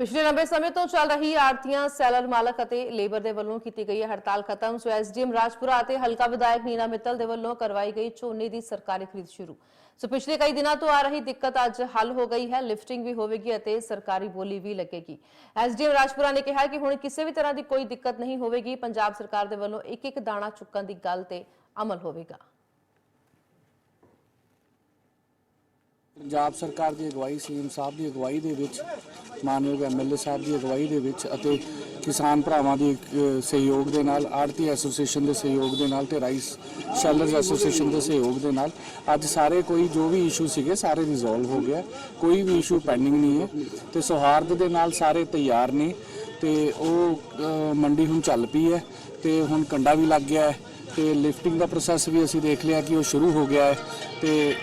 ਪਿਛਲੇ ਲੰਬੇ ਸਮੇਂ ਤੋਂ ਚੱਲ ਰਹੀ ਆੜਤੀਆਂ ਸੈਲਰ ਮਾਲਕ ਅਤੇ ਲੇਬਰ ਦੇ ਵੱਲੋਂ ਕੀਤੀ ਗਈ ਹੜਤਾਲ ਖਤਮ। ਸੋ ਐਸਡੀਐਮ ਰਾਜਪੁਰਾ ਅਤੇ ਹਲਕਾ ਵਿਧਾਇਕ ਨੀਨਾ ਮਿੱਤਲ ਦੇ ਵੱਲੋਂ ਕਰਵਾਈ ਗਈ ਝੋਨੇ ਦੀ ਸਰਕਾਰੀ ਖਰੀਦ ਸ਼ੁਰੂ। ਸੋ ਪਿਛਲੇ ਕਈ ਦਿਨਾਂ ਤੋਂ ਆ ਰਹੀ ਦਿੱਕਤ ਅੱਜ ਹੱਲ ਹੋ ਗਈ ਹੈ, ਲਿਫਟਿੰਗ ਵੀ ਹੋਵੇਗੀ ਅਤੇ ਸਰਕਾਰੀ ਬੋਲੀ ਵੀ ਲੱਗੇਗੀ। ਐਸਡੀਐਮ ਰਾਜਪੁਰਾ ਨੇ ਕਿਹਾ ਕਿ ਹੁਣ ਕਿਸੇ ਵੀ ਤਰ੍ਹਾਂ ਦੀ ਕੋਈ ਦਿੱਕਤ ਨਹੀਂ ਹੋਵੇਗੀ। ਪੰਜਾਬ ਸਰਕਾਰ ਦੇ ਵੱਲੋਂ ਇੱਕ ਇੱਕ ਦਾਣਾ ਚੁੱਕਣ ਦੀ ਗੱਲ ਤੇ ਅਮਲ ਹੋਵੇਗਾ। ਪੰਜਾਬ ਸਰਕਾਰ ਦੀ ਅਗਵਾਈ, ਸੀਐਮ ਸਾਹਿਬ ਦੀ ਅਗਵਾਈ ਦੇ ਵਿੱਚ, ਮਾਨਯੋਗ ਐਮਐਲਏ ਸਾਹਿਬ ਦੀ ਅਗਵਾਈ ਦੇ ਵਿੱਚ ਅਤੇ ਕਿਸਾਨ ਭਰਾਵਾਂ ਦੀ ਸਹਿਯੋਗ ਦੇ ਨਾਲ ਆੜਤੀ ਐਸੋਸੀਏਸ਼ਨ ਦੇ ਸਹਿਯੋਗ ਦੇ ਨਾਲ ਤੇ ਰਾਈਸ ਸ਼ੈਲਰਸ ਐਸੋਸੀਏਸ਼ਨ ਦੇ ਸਹਿਯੋਗ ਦੇ ਨਾਲ, ਅੱਜ ਸਾਰੇ ਕੋਈ ਜੋ ਵੀ ਇਸ਼ੂ ਸੀਗੇ ਸਾਰੇ ਰਿਜ਼ੋਲਵ ਹੋ ਗਿਆ। ਕੋਈ ਵੀ ਇਸ਼ੂ ਪੈਂਡਿੰਗ ਨਹੀਂ ਹੈ ਤੇ ਸੌਹਾਰਦ ਦੇ ਨਾਲ ਸਾਰੇ ਤਿਆਰ ਨੇ ਤੇ ਉਹ ਮੰਡੀ ਹੁਣ ਚੱਲ ਪਈ ਹੈ ਤੇ ਹੁਣ ਕੰਡਾ ਵੀ ਲੱਗ ਗਿਆ ਹੈ ਤੇ ਲਿਫਟਿੰਗ ਦਾ ਪ੍ਰੋਸੈਸ ਵੀ ਅਸੀਂ ਦੇਖ ਲਿਆ ਕਿ ਉਹ ਸ਼ੁਰੂ ਹੋ ਗਿਆ ਹੈ ਤੇ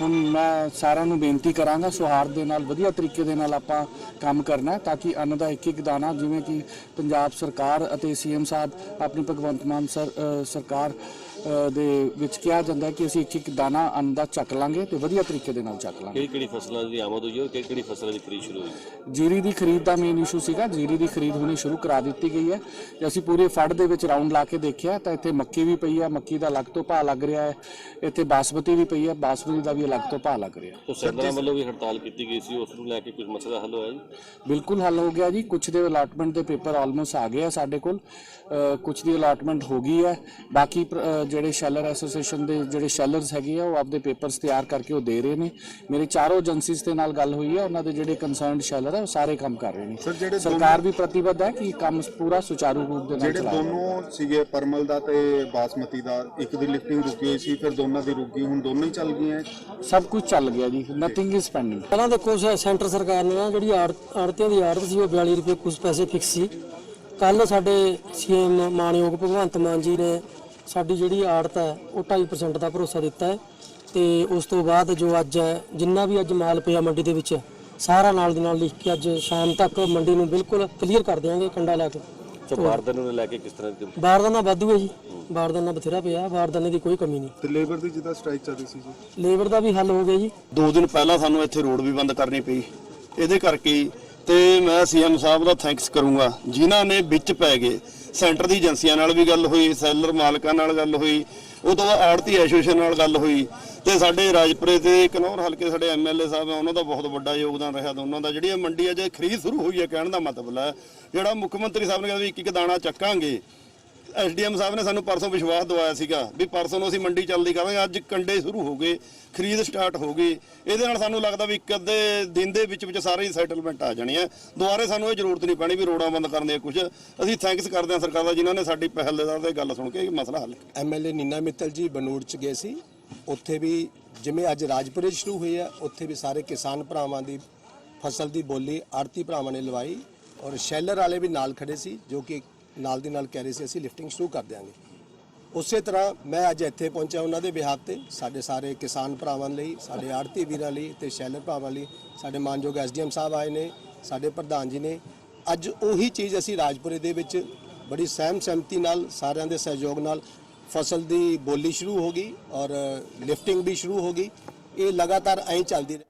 ਹੁਣ ਮੈਂ ਸਾਰਿਆਂ ਨੂੰ ਬੇਨਤੀ ਕਰਾਂਗਾ ਸੁਹਾਰ ਦੇ ਨਾਲ, ਵਧੀਆ ਤਰੀਕੇ ਦੇ ਨਾਲ ਆਪਾਂ ਕੰਮ ਕਰਨਾ ਤਾਂ ਕਿ ਅੰਨ ਦਾ ਇੱਕ ਇੱਕ ਦਾਣਾ, ਜਿਵੇਂ ਕਿ ਪੰਜਾਬ ਸਰਕਾਰ ਅਤੇ ਸੀਐਮ ਸਾਹਿਬ, ਆਪਣੀ ਭਗਵੰਤ ਮਾਨ ਸਰਕਾਰ ਦੇ ਵਿੱਚ ਕਿਹਾ ਜਾਂਦਾ ਹੈ ਕਿ ਅਸੀਂ ਇੱਕ ਇੱਕ ਦਾਣਾ ਅੰਨ ਦਾ ਚੱਕ ਲਾਂਗੇ ਤੇ ਵਧੀਆ ਤਰੀਕੇ ਦੇ ਨਾਲ ਚੱਕ ਲਾਂਗੇ। ਕਿਹੜੀ ਕਿਹੜੀ ਫਸਲਾਂ ਦੀ ਆਮਦ ਹੋਈ ਹੈ ਕਿਹੜੀ ਕਿਹੜੀ ਫਸਲਾਂ ਦੀ ਖਰੀਦ ਸ਼ੁਰੂ ਹੋਈ? ਜੀਰੀ ਦੀ ਖਰੀਦ ਦਾ ਮੇਨ ਇਸ਼ੂ ਸੀਗਾ ਜੀਰੀ ਦੀ ਖਰੀਦ ਹੁਣੇ ਸ਼ੁਰੂ ਕਰਾ ਦਿੱਤੀ ਗਈ ਹੈ ਤੇ ਅਸੀਂ ਪੂਰੇ ਫੜ ਦੇ ਵਿੱਚ ਰਾਉਂਡ ਲਾ ਕੇ ਦੇਖਿਆ ਤਾਂ ਇੱਥੇ ਮੱਕੀ ਵੀ ਪਈ ਹੈ ਮੱਕੀ ਦਾ ਅਲੱਗ ਤੋਂ ਭਾਅ ਲੱਗ ਰਿਹਾ ਹੈ ਇੱਥੇ ਬਾਸਮਤੀ ਵੀ ਪਈ ਹੈ ਬਾਸਮਤੀ ਦਾ ਵੀ ਅਲੱਗ ਤੋਂ ਭਾਅ ਲੱਗ ਰਿਹਾ। ਤਾਂ ਸੈਂਟਰਾਂ ਵੱਲੋਂ ਵੀ ਹੜਤਾਲ ਕੀਤੀ ਗਈ ਸੀ ਉਸ ਨੂੰ ਲੈ ਕੇ ਕੁਝ ਮਸਲਾ ਹੱਲ ਹੋਇਆ ਜੀ? ਬਿਲਕੁਲ ਹੱਲ ਹੋ ਗਿਆ ਜੀ ਕੁਝ ਦੇ ਅਲਾਟਮੈਂਟ ਦੇ ਪੇਪਰ ਆਲਮੋਸਟ ਆ ਗਏ ਆ ਸਾਡੇ ਕੋਲ ਕੁਝ ਦੀ ਅਲਾਟਮੈਂਟ ਹੋ ਗਈ ਹੈ ਬਾਕੀ ਅ, ਜਿਹੜੇ ਸ਼ੈਲਰ ਐਸੋਸੀਏਸ਼ਨ ਦੇ ਜਿਹੜੇ ਸ਼ੈਲਰਸ ਹੈਗੇ ਆ ਉਹ ਆਪਦੇ ਪੇਪਰਸ ਤਿਆਰ ਕਰਕੇ ਉਹ ਦੇ ਰਹੇ ਨੇ। ਮੇਰੇ ਚਾਰੋਂ ਏਜੰਸੀਜ਼ ਦੇ ਨਾਲ ਗੱਲ ਹੋਈ ਹੈ ਉਹਨਾਂ ਦੇ ਜਿਹੜੇ ਕੰਸਰਨਡ ਸ਼ੈਲਰ ਆ ਉਹ ਸਾਰੇ ਕੰਮ ਕਰ ਰਹੇ ਨੇ। ਸਰ ਜਿਹੜੇ ਸਰਕਾਰ ਵੀ ਪ੍ਰਤੀਬੱਧ ਹੈ ਕਿ ਕੰਮ ਪੂਰਾ ਸੁਚਾਰੂ ਰੂਪ ਦੇ ਨਾਲ ਜਿਹੜੇ। ਦੋਨੋਂ ਸੀਗੇ ਪਰਮਲ ਦਾ ਤੇ ਬਾਸਮਤੀ ਦਾ ਇੱਕ ਦੀ ਲਿਫਟਿੰਗ ਰੁਕੀ ਹੋਈ ਸੀ ਫਿਰ ਦੋਨਾਂ ਦੀ ਰੁਕ ਗਈ ਹੁਣ ਦੋਨੋਂ ਹੀ ਚੱਲ ਗਈਆਂ। ਸਭ ਕੁਝ ਚੱਲ ਗਿਆ ਜੀ ਨਥਿੰਗ ਇਜ਼ ਪੈਂਡਿੰਗ ਪਹਿਲਾਂ ਦੇਖੋ ਸੈਂਟਰ ਸਰਕਾਰ ਨੇ ਨਾ ਜਿਹੜੀ ਆੜ- ਆੜਤੀਆਂ ਦੀ ਆੜਤ ਸੀ ਉਹ 42 ਰੁਪਏ ਕੁਝ ਪੈਸੇ ਫਿਕਸ ਸੀ। ਕੱਲ ਸਾਡੇ ਸੀਐਮ ਮਾਨਯੋਗ ਭਗਵੰਤ ਮਾਨ ਜੀ ਨੇ ਸਾਡੀ ਜਿਹੜੀ ਆੜਤ ਹੈ ਉਹ 2.5% ਦਾ ਭਰੋਸਾ ਦਿੱਤਾ ਹੈ ਤੇ ਉਸ ਤੋਂ ਬਾਅਦ ਜੋ ਅੱਜ ਹੈ ਜਿੰਨਾ ਵੀ ਅੱਜ ਮਾਲ ਪਿਆ ਮੰਡੀ ਦੇ ਵਿੱਚ ਸਾਰਾ ਨਾਲ ਦੀ ਨਾਲ ਲਿਖ ਕੇ ਅੱਜ ਸ਼ਾਮ ਤੱਕ ਮੰਡੀ ਨੂੰ ਬਿਲਕੁਲ ਕਲੀਅਰ ਕਰ ਦਿਆਂਗੇ ਕੰਡਾ ਲਾ ਕੇ। ਸੋ ਬਾਰਦਾਨੇ ਨੂੰ ਲੈ ਕੇ ਕਿਸ ਤਰ੍ਹਾਂ ਦੀ ਬਾਰਦਾਨਾ ਵਾਧੂ ਹੈ ਜੀ। ਬਾਰਦਾਨਾ ਬਥੇਰਾ ਪਿਆ ਬਾਰਦਾਨੇ ਦੀ ਕੋਈ ਕਮੀ ਨਹੀਂ। ਤੇ ਲੇਬਰ ਦੀ ਜਿੱਦਾਂ ਸਟ੍ਰਾਈਕ ਚੱਲ ਰਹੀ ਸੀ ਜੀ? ਲੇਬਰ ਦਾ ਵੀ ਹੱਲ ਹੋ ਗਿਆ ਜੀ। ਦੋ ਦਿਨ ਪਹਿਲਾਂ ਸਾਨੂੰ ਇੱਥੇ ਰੋਡ ਵੀ ਬੰਦ ਕਰਨੀ ਪਈ ਇਹਦੇ ਕਰਕੇ ਤੇ ਮੈਂ ਸੀਐਮ ਸਾਹਿਬ ਦਾ ਥੈਂਕਸ ਕਰੂੰਗਾ ਜਿਨ੍ਹਾਂ ਨੇ ਵਿੱਚ ਪੈ ਗਏ। ਸੈਂਟਰ ਦੀ ਏਜੰਸੀਆਂ ਨਾਲ ਵੀ ਗੱਲ ਹੋਈ, ਸੈਲਰ ਮਾਲਕਾਂ ਨਾਲ ਗੱਲ ਹੋਈ, ਉਹ ਤੋਂ ਬਾਅਦ ਆੜਤੀ ਐਸੋਸੀਏਸ਼ਨ ਨਾਲ ਗੱਲ ਹੋਈ ਤੇ ਸਾਡੇ ਰਾਜਪੁਰੇ ਤੇ ਕਨੌਰ ਹਲਕੇ ਸਾਡੇ ਐਮਐਲਏ ਸਾਹਿਬ ਆ, ਉਹਨਾਂ ਦਾ ਬਹੁਤ ਵੱਡਾ ਯੋਗਦਾਨ ਰਿਹਾ ਦੋਨਾਂ ਦਾ ਜਿਹੜੀ ਇਹ ਮੰਡੀ ਅਜੇ ਖਰੀਦ ਸ਼ੁਰੂ ਹੋਈ ਹੈ ਕਹਿਣ ਦਾ ਮਤਲਬ ਹੈ, ਜਿਹੜਾ ਮੁੱਖ ਮੰਤਰੀ ਸਾਹਿਬ ਨੇ ਕਿਹਾ ਵੀ ਇੱਕ ਇੱਕ ਦਾਣਾ ਚੱਕਾਂਗੇ ਐਸਡੀਐਮ ਸਾਹਿਬ ਨੇ ਸਾਨੂੰ ਪਰਸੋਂ ਵਿਸ਼ਵਾਸ ਦਵਾਇਆ ਸੀਗਾ ਵੀ ਪਰਸੋਂ ਨੂੰ ਅਸੀਂ ਮੰਡੀ ਚੱਲਦੀ ਕਰਾਂਗੇ, ਅੱਜ ਕੰਡੇ ਸ਼ੁਰੂ ਹੋ ਗਏ, ਖਰੀਦ ਸਟਾਰਟ ਹੋ ਗਈ। ਇਹਦੇ ਨਾਲ ਸਾਨੂੰ ਲੱਗਦਾ ਵੀ ਇੱਕ ਅੱਧੇ ਦਿਨ ਦੇ ਵਿੱਚ ਵਿੱਚ ਸਾਰੇ ਸੈਟਲਮੈਂਟ ਆ ਜਾਣੀ ਹੈ। ਦੁਬਾਰੇ ਸਾਨੂੰ ਇਹ ਜ਼ਰੂਰਤ ਨਹੀਂ ਪੈਣੀ ਵੀ ਰੋਡਾਂ ਬੰਦ ਕਰਨ ਦੀ ਕੁਝ ਅਸੀਂ ਥੈਂਕਸ ਕਰਦੇ ਹਾਂ ਸਰਕਾਰ ਦਾ, ਜਿਨ੍ਹਾਂ ਨੇ ਸਾਡੀ ਪਹਿਲ ਦੇ ਆਧਾਰ ਤੇ ਗੱਲ ਸੁਣ ਕੇ ਇਹ ਮਸਲਾ ਹੱਲ ਕੀਤਾ। ਐਮਐਲਏ ਨੀਨਾ ਮਿੱਤਲ ਜੀ ਬਨੂੜ ਚ ਗਏ ਸੀ। ਉੱਥੇ ਵੀ ਜਿਵੇਂ ਅੱਜ ਰਾਜਪੁਰੇ ਸ਼ੁਰੂ ਹੋਈ ਆ ਉੱਥੇ ਵੀ ਸਾਰੇ ਕਿਸਾਨ ਭਰਾਵਾਂ ਦੀ ਫਸਲ ਦੀ ਬੋਲੀ ਆੜਤੀ ਭਰਾਵਾਂ ਨੇ ਲਵਾਈ ਔਰ ਸ਼ੈਲਰ ਵਾਲੇ ਵੀ ਨਾਲ ਖੜੇ ਸੀ, ਜੋ ਕਿ ਨਾਲ ਦੀ ਨਾਲ ਕਹਿ ਰਹੇ ਸੀ, ਅਸੀਂ ਲਿਫਟਿੰਗ ਸ਼ੁਰੂ ਕਰ ਦਿਆਂਗੇ। ਉਸੇ ਤਰ੍ਹਾਂ ਮੈਂ ਅੱਜ ਇੱਥੇ ਪਹੁੰਚਿਆ ਉਹਨਾਂ ਦੇ ਬਿਹਾਫ ਤੇ, ਸਾਡੇ ਸਾਰੇ ਕਿਸਾਨ ਭਰਾਵਾਂ ਲਈ, ਸਾਡੇ ਆੜਤੀ ਵੀਰਾਂ ਲਈ ਤੇ ਸ਼ੈਲਰ ਭਰਾਵਾਂ ਲਈ, ਸਾਡੇ ਮਾਨਯੋਗ ਐਸਡੀਐਮ ਸਾਹਿਬ ਆਏ ਨੇ, ਸਾਡੇ ਪ੍ਰਧਾਨ ਜੀ ਨੇ। ਅੱਜ ਉਹੀ ਚੀਜ਼ ਅਸੀਂ ਰਾਜਪੁਰੇ ਦੇ ਵਿੱਚ ਬੜੀ ਸਹਿਮ ਸਹਿਮਤੀ ਨਾਲ, ਸਾਰਿਆਂ ਦੇ ਸਹਿਯੋਗ ਨਾਲ ਫਸਲ ਦੀ ਬੋਲੀ ਸ਼ੁਰੂ ਹੋ ਗਈ ਔਰ ਲਿਫਟਿੰਗ ਵੀ ਸ਼ੁਰੂ ਹੋ ਗਈ। ਇਹ ਲਗਾਤਾਰ ਐਂ ਚੱਲਦੀ ਰਹੇ